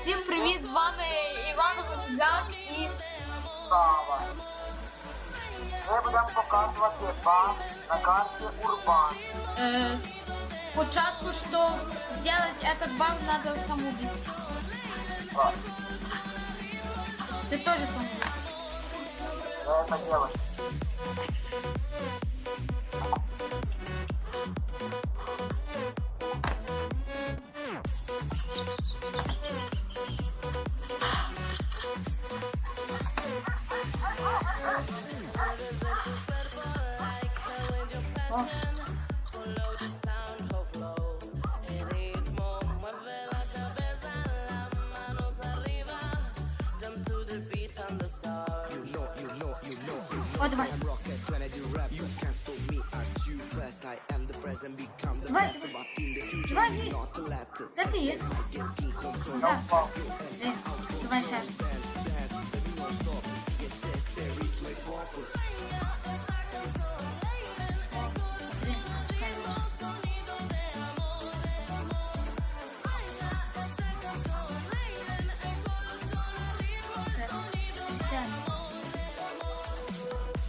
Всім привіт, з вами Іван Гуляк і Сава. Ми будемо показувати вам на карті Урбан. э, спочатку, щоб сделать этот баг, надо самоубийство. Так, Ты тоже самоубийца. я это делаю. давай. Давай, давай, вниз. Де ти є? Я За. впав. Де? Давай ще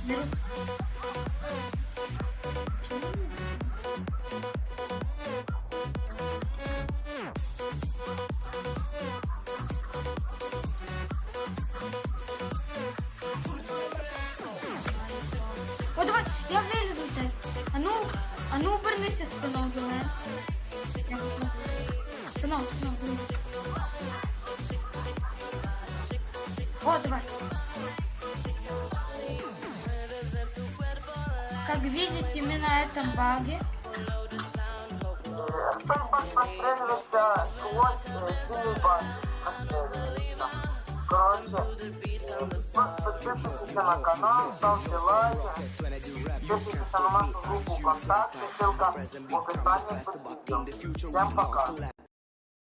О, давай, я вилізу. А ну, а ну обернися спиною до мене. Я. Спиною, спиною. О, давай. Как видите, мы на этом баге. Хто прострелюється сквозь е, синій баг? Прострелюється. Коротше, е, підписуйтесь на канал, ставте лайки. Підписуйтесь на нашу группу ВКонтакте, ссылка в описании под видео. Всем пока.